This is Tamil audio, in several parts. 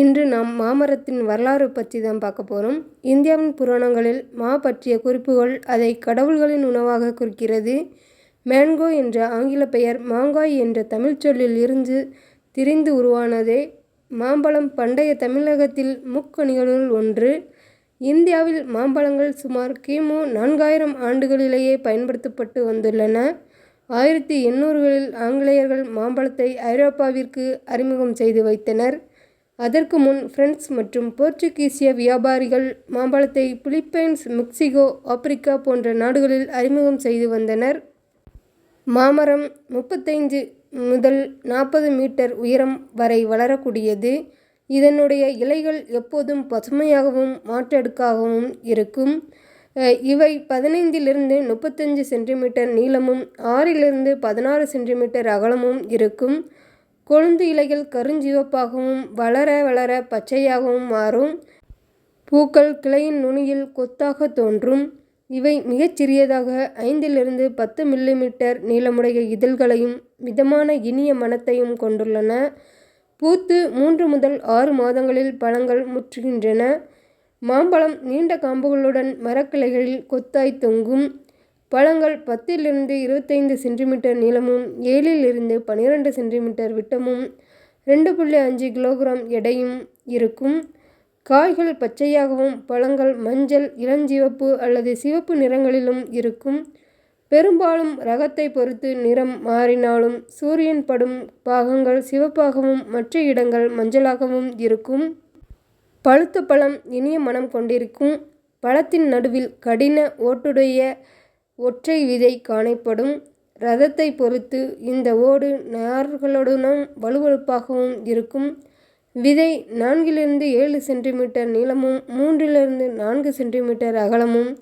இன்று நாம் மாமரத்தின் வரலாறு பற்றி தான் பார்க்க போகிறோம் இந்தியாவின் புராணங்களில் மா பற்றிய குறிப்புகள் அதை கடவுள்களின் உணவாக குறிக்கிறது. மேன்கோ என்ற ஆங்கில பெயர் மாங்காய் என்ற தமிழ் சொல்லில் இருந்து திரிந்து உருவானதே. மாம்பழம் பண்டைய தமிழகத்தில் முக்கணிகளுள் ஒன்று. இந்தியாவில் மாம்பழங்கள் சுமார் கிமு நான்காயிரம் ஆண்டுகளிலேயே பயன்படுத்தப்பட்டு வந்துள்ளன. ஆயிரத்தி எண்ணூறுகளில் ஆங்கிலேயர்கள் மாம்பழத்தை ஐரோப்பாவிற்கு அறிமுகம் செய்து வைத்தனர். அதற்கு முன் பிரெஞ்சு மற்றும் போர்ச்சுகீசிய வியாபாரிகள் மாம்பழத்தை பிலிப்பைன்ஸ் மெக்சிகோ ஆப்பிரிக்கா போன்ற நாடுகளில் அறிமுகம் செய்து வந்தனர். மாமரம் முப்பத்தைந்து முதல் நாற்பது மீட்டர் உயரம் வரை வளரக்கூடியது. இதனுடைய இலைகள் எப்போதும் பசுமையாகவும் மாற்றடுக்காகவும் இருக்கும். இவை பதினைந்திலிருந்து முப்பத்தஞ்சு சென்டிமீட்டர் நீளமும் ஆறிலிருந்து பதினாறு சென்டிமீட்டர் அகலமும் இருக்கும். கொழுந்து இலைகள் கருஞ்சிவப்பாகவும் வளர வளர பச்சையாகவும் மாறும். பூக்கள் கிளையின் நுனியில் கொத்தாக தோன்றும். இவை மிகச்சிறியதாக ஐந்திலிருந்து பத்து மில்லிமீட்டர் நீளமுடைய இதழ்களையும் மிதமான இனிய மனத்தையும் கொண்டுள்ளன. பூத்து மூன்று முதல் ஆறு மாதங்களில் பழங்கள் முற்றுகின்றன. மாம்பழம் நீண்ட காம்புகளுடன் மரக்கிளைகளில் கொத்தாய் தொங்கும். பழங்கள் பத்திலிருந்து இருபத்தைந்து சென்டிமீட்டர் நீளமும் ஏழிலிருந்து பன்னிரெண்டு சென்டிமீட்டர் விட்டமும் ரெண்டு புள்ளி அஞ்சு கிலோகிராம் எடையும் இருக்கும். காய்கள் பச்சையாகவும் பழங்கள் மஞ்சள் இளஞ்சிவப்பு அல்லது சிவப்பு நிறங்களிலும் இருக்கும். பெரும்பாலும் ரகத்தை பொறுத்து நிறம் மாறினாலும் சூரியன் படும் பாகங்கள் சிவப்பாகவும் மற்ற இடங்கள் மஞ்சளாகவும் இருக்கும். பழுத்த பழம் இனிய மனம் கொண்டிருக்கும். பழத்தின் நடுவில் கடின ஓட்டுடைய ஒற்றை விதை காணப்படும் ரதத்தை பொறுத்து இந்த ஓடு நார்களுடனும் வலுவழுப்பாகவும் இருக்கும். விதை நான்கிலிருந்து ஏழு சென்டிமீட்டர் நீளமும் மூன்றிலிருந்து நான்கு சென்டிமீட்டர் அகலமும்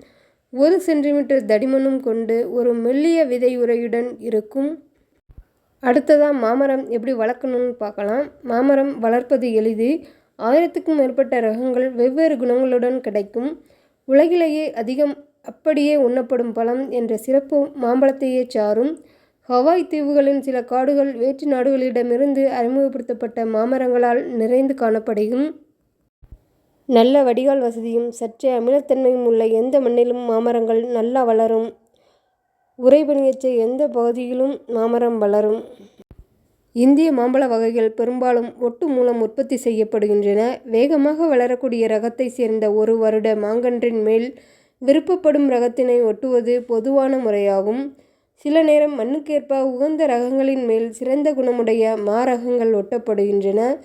ஒரு சென்டிமீட்டர் தடிமனும் கொண்டு ஒரு மெல்லிய விதை உரையுடன் இருக்கும். அடுத்ததாக மாமரம் எப்படி வளர்க்கணும்னு பார்க்கலாம். மாமரம் வளர்ப்பது எளிது. ஆயிரத்துக்கும் மேற்பட்ட ரகங்கள் வெவ்வேறு குணங்களுடன் கிடைக்கும். உலகிலேயே அதிகம் அப்படியே உண்ணப்படும் பழம் என்ற சிறப்பு மாம்பழத்தையே சாரும். ஹவாய் தீவுகளின் சில காடுகள் வேற்று நாடுகளிடமிருந்து அறிமுகப்படுத்தப்பட்ட மாமரங்களால் நிறைந்து காணப்படும் நல்ல வடிகால் வசதியும் சற்றே அமிலத்தன்மையும் உள்ள எந்த மண்ணிலும் மாமரங்கள் நல்லா வளரும். உறைபனியற்ற எந்த பகுதியிலும் மாமரம் வளரும். இந்திய மாம்பழ வகைகள் பெரும்பாலும் ஒட்டு மூலம் உற்பத்தி செய்யப்படுகின்றன. வேகமாக வளரக்கூடிய ரகத்தை சேர்ந்த ஒரு வருட மாங்கன்றின் மேல் விருப்பப்படும் ரகத்தினை ஒட்டுவது பொதுவான முறையாகும். சில நேரம் மண்ணுக்கேற்ப உகந்த ரகங்களின் மேல் சிறந்த குணமுடைய மாரகங்கள் ஒட்டப்படுகின்றன.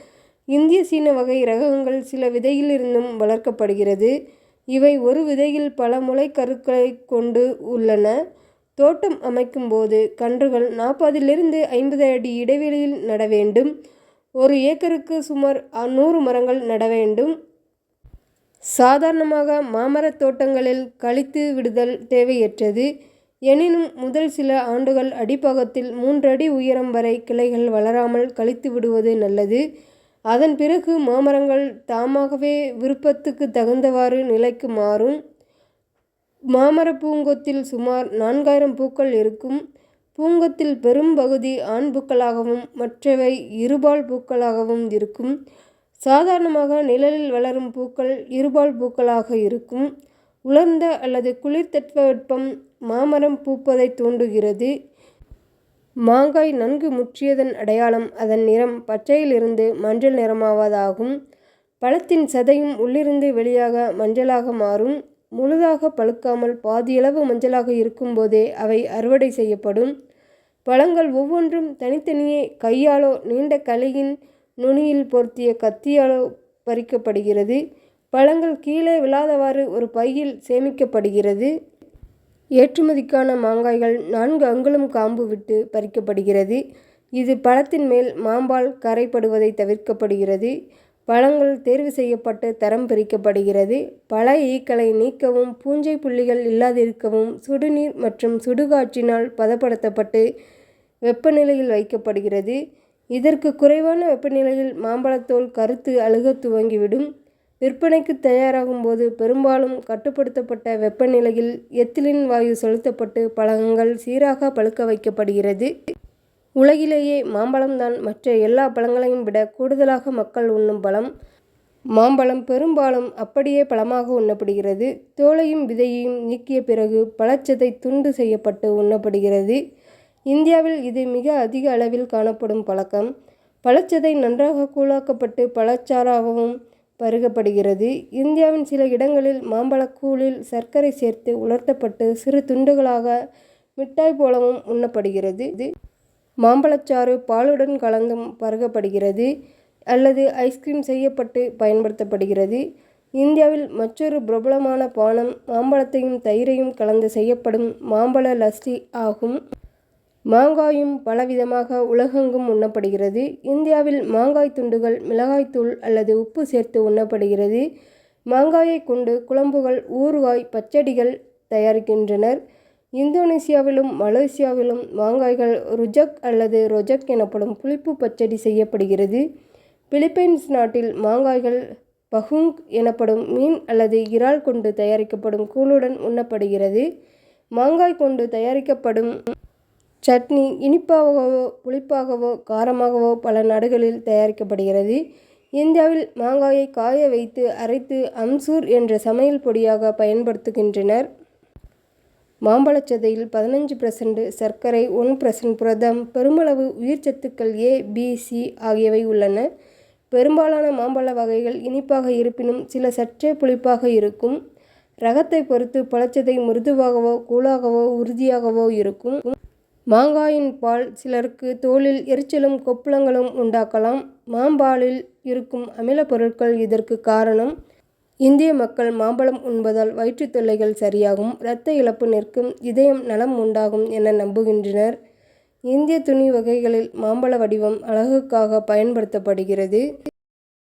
இந்திய சீன வகை ரகங்கள் சில விதையிலிருந்தும் வளர்க்கப்படுகிறது. இவை ஒரு விதையில் பல முளை கருக்களை கொண்டு உள்ளன. தோட்டம் அமைக்கும் போது கன்றுகள் நாற்பதிலிருந்து ஐம்பது அடி இடைவெளியில் நட வேண்டும். ஒரு ஏக்கருக்கு சுமார் நூறு மரங்கள் நட வேண்டும். சாதாரணமாக மாமரத் தோட்டங்களில் கழித்து விடுதல் தேவையற்றது. எனினும் முதல் சில ஆண்டுகள் அடிப்பாகத்தில் மூன்றடி உயரம் வரை கிளைகள் வளராமல் கழித்து விடுவது நல்லது. அதன் பிறகு மாமரங்கள் தாமாகவே விருப்பத்துக்கு தகுந்தவாறு நிலைக்கு மாறும். மாமர பூங்கொத்தில் சுமார் நான்காயிரம் பூக்கள் இருக்கும். பூங்கொத்தில் பெரும் பகுதி ஆண் பூக்களாகவும் மற்றவை இருபால் பூக்களாகவும் இருக்கும். சாதாரணமாக நிழலில் வளரும் பூக்கள் இருபால் பூக்களாக இருக்கும். உலர்ந்த அல்லது குளிர் தட்பவெப்பம் மாமரம் பூப்பதை தூண்டுகிறது. மாங்காய் நன்கு முற்றியதன் அடையாளம் அதன் நிறம் பச்சையிலிருந்து மஞ்சள் நிறமாவதாகும். பழத்தின் சதையும் உள்ளிருந்து வெளியாக மஞ்சளாக மாறும். முழுதாக பழுக்காமல் பாதியளவு மஞ்சளாக இருக்கும்போதே அவை அறுவடை செய்யப்படும். பழங்கள் ஒவ்வொன்றும் தனித்தனியே கையாலோ நீண்ட கலையின் நுனியில் பொருத்திய கத்தியாலோ பறிக்கப்படுகிறது. பழங்கள் கீழே விழாதவாறு ஒரு பையில் சேமிக்கப்படுகிறது. ஏற்றுமதிக்கான மாங்காய்கள் நான்கு அங்குலம் காம்பு விட்டு பறிக்கப்படுகிறது. இது பழத்தின் மேல் மாம்பால் கரைப்படுவதை தவிர்க்கப்படுகிறது. பழங்கள் தேர்வு செய்யப்பட்டு தரம் பிரிக்கப்படுகிறது. பழ ஈக்களை நீக்கவும் பூஞ்சை புள்ளிகள் இல்லாதிருக்கவும் சுடுநீர் மற்றும் சுடுகாற்றினால் பதப்படுத்தப்பட்டு வெப்பநிலையில் வைக்கப்படுகிறது. இதற்கு குறைவான வெப்பநிலையில் மாம்பழத்தோல் கருத்து அழுகத் துவங்கிவிடும் விற்பனைக்கு தயாராகும் போது பெரும்பாலும் கட்டுப்படுத்தப்பட்ட வெப்பநிலையில் எத்திலின் வாயு செலுத்தப்பட்டு பழங்கள் சீராக பழுக்க வைக்கப்படுகிறது உலகிலேயே மாம்பழம்தான் மற்ற எல்லா பழங்களையும் விட கூடுதலாக மக்கள் உண்ணும் பழம் மாம்பழம் பெரும்பாலும் அப்படியே பழமாக உண்ணப்படுகிறது. தோலையும் விதையையும் நீக்கிய பிறகு பழச்சதை துண்டு செய்யப்பட்டு உண்ணப்படுகிறது. இந்தியாவில் இது மிக அதிக அளவில் காணப்படும் பழக்கம். பழச்சதை நன்றாக கூழாக்கப்பட்டு பழச்சாறாகவும் பருகப்படுகிறது. இந்தியாவின் சில இடங்களில் மாம்பழக்கூழில் சர்க்கரை சேர்த்து உலர்த்தப்பட்டு சிறு துண்டுகளாக மிட்டாய் போலவும் உண்ணப்படுகிறது. இது மாம்பழச்சாறு பாலுடன் கலந்தும் பருகப்படுகிறது அல்லது ஐஸ்கிரீம் செய்யப்பட்டு பயன்படுத்தப்படுகிறது. இந்தியாவில் மற்றொரு பிரபலமான பானம் மாம்பழத்தையும் தயிரையும் கலந்து செய்யப்படும் மாம்பழ லஸ்ஸி ஆகும். மாங்காயும் பலவிதமாக உலகெங்கும் உண்ணப்படுகிறது. இந்தியாவில் மாங்காய் துண்டுகள் மிளகாய்த்தூள் அல்லது உப்பு சேர்த்து உண்ணப்படுகிறது. மாங்காயைக் கொண்டு குழம்புகள் ஊறுகாய் பச்சடிகள் தயாரிக்கின்றனர். இந்தோனேசியாவிலும் மலேசியாவிலும் மாங்காய்கள் ருஜக் அல்லது ரொஜக் எனப்படும் புளிப்பு பச்சடி செய்யப்படுகிறது. பிலிப்பைன்ஸ் நாட்டில் மாங்காய்கள் பஹுங் எனப்படும் மீன் அல்லது இறால் கொண்டு தயாரிக்கப்படும் கூழுடன் உண்ணப்படுகிறது. மாங்காய் கொண்டு தயாரிக்கப்படும் சட்னி இனிப்பாகவோ புளிப்பாகவோ காரமாகவோ பல நாடுகளில் தயாரிக்கப்படுகிறது. இந்தியாவில் மாங்காயை காய வைத்து அரைத்து அம்சூர் என்ற சமையல் பொடியாக பயன்படுத்துகின்றனர். மாம்பழச்சதையில் பதினஞ்சு பர்சன்ட் சர்க்கரை ஒன் பர்சன்ட் புரதம் பெருமளவு உயிர்ச்சத்துக்கள் ஏ பி சி ஆகியவை உள்ளன. பெரும்பாலான மாம்பழ வகைகள் இனிப்பாக இருப்பினும் சில சற்றே புளிப்பாக இருக்கும். ரகத்தை பொறுத்து பழச்சதை மிருதுவாகவோ கூழாகவோ உறுதியாகவோ இருக்கும். மாங்காயின் பால் சிலருக்கு தோலில் எரிச்சலும் கொப்புளங்களும் உண்டாக்கலாம். மாம்பாலில் இருக்கும் அமிலப் பொருட்கள் இதற்கு காரணம். இந்திய மக்கள் மாம்பழம் உண்பதால் வயிற்றுத் தொல்லைகள் சரியாகும் ரத்த இழப்பு நிற்கும் இதயம் நலம் உண்டாகும் என நம்புகின்றனர். இந்திய துணி வகைகளில் மாம்பழ வடிவம் அழகுக்காக பயன்படுத்தப்படுகிறது.